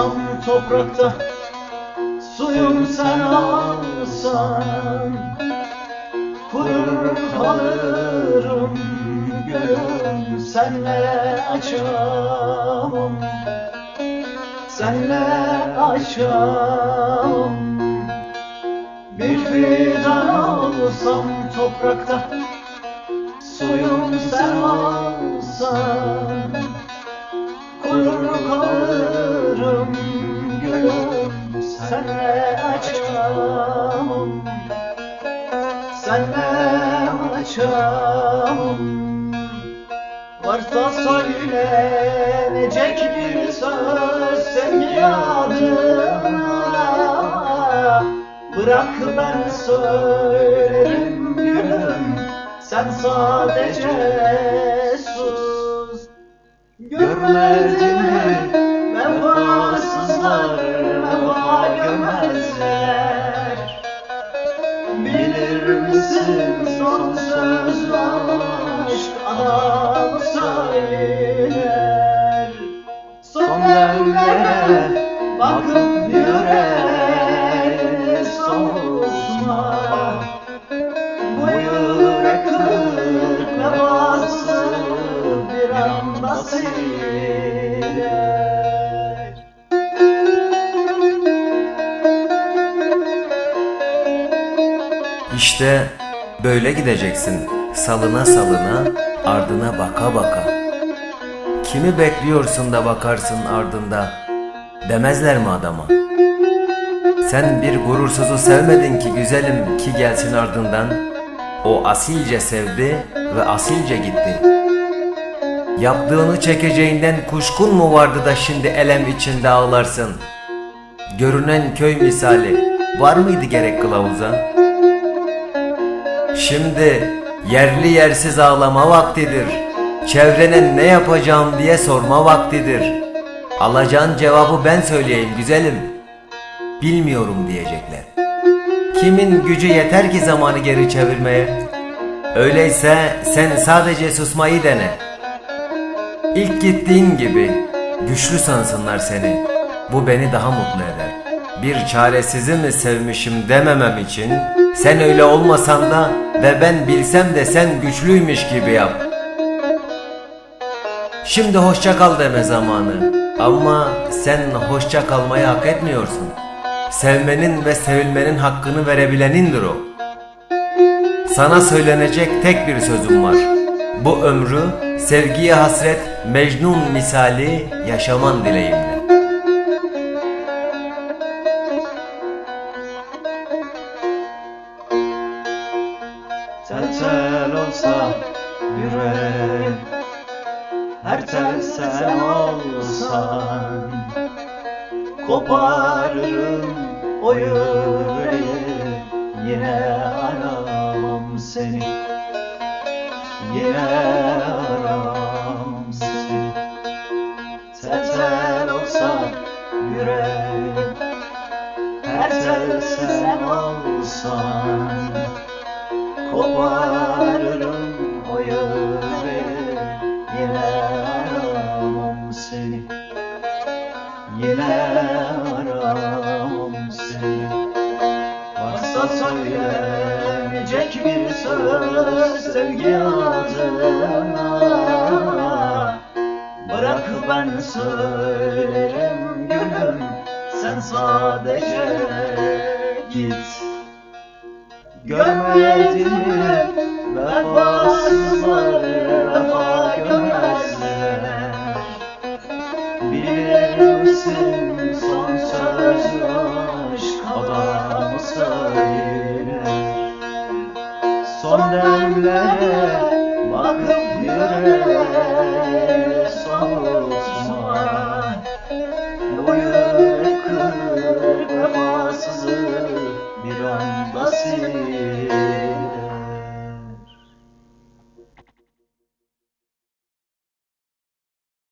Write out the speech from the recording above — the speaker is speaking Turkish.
Olsam toprakta Suyum sen alsan Kurur kalırım gülüm Senle açamam. Senle açamam. Bir fidan olsam toprakta Suyum sen alsan kalırım gülüm Senle açamam. Senle açamam Varsa söylenecek bir söz sevgi adına. Bırak ben söylerim gülüm Sen sadece sus. Görmedin mi Bilir misin son söz aşk adamı söyler Son demlere bakıp yüreğini soğutma Bu yürek kırık bir anda siler İşte böyle gideceksin salına salına ardına baka baka. Kimi bekliyorsun da bakarsın ardında demezler mi adama? Sen bir gurursuzu sevmedin ki güzelim ki gelsin ardından. O asilce sevdi ve asilce gitti. Yaptığını çekeceğinden kuşkun mu vardı da şimdi elem içinde ağlarsın? Görünen köy misali var mıydı gerek kılavuza? Şimdi yerli yersiz ağlama vaktidir. Çevrene ne yapacağım diye sorma vaktidir. Alacağın cevabı ben söyleyeyim güzelim. Bilmiyorum diyecekler. Kimin gücü yeter ki zamanı geri çevirmeye? Öyleyse sen sadece susmayı dene. İlk gittiğin gibi güçlü sansınlar seni. Bu beni daha mutlu eder. Bir çaresizi mi sevmişim dememem için sen öyle olmasan da ve ben bilsem de sen güçlüymüş gibi yap. Şimdi hoşça kal deme zamanı. Ama sen hoşça kalmayı hak etmiyorsun. Sevmenin ve sevilmenin hakkını verebilenindir o. Sana söylenecek tek bir sözüm var. Bu ömrü sevgiye hasret Mecnun misali yaşaman dileğimle. Olsa yürek. Her tel sen olsan Koparırım o yüreği. Yine aramam seni Yine aramam seni. Tel tel olsa yürek. Her tel sen olsan Koparırım Yine aramam seni. Varsa söylenecek bir söz Sevgi adına. Ben söylerim gülüm Sen sadece git. Görmedin mi vefasızlar vefa demlere Bakıp yüreğe sorma Bu yürek kırmasızı bir anda sil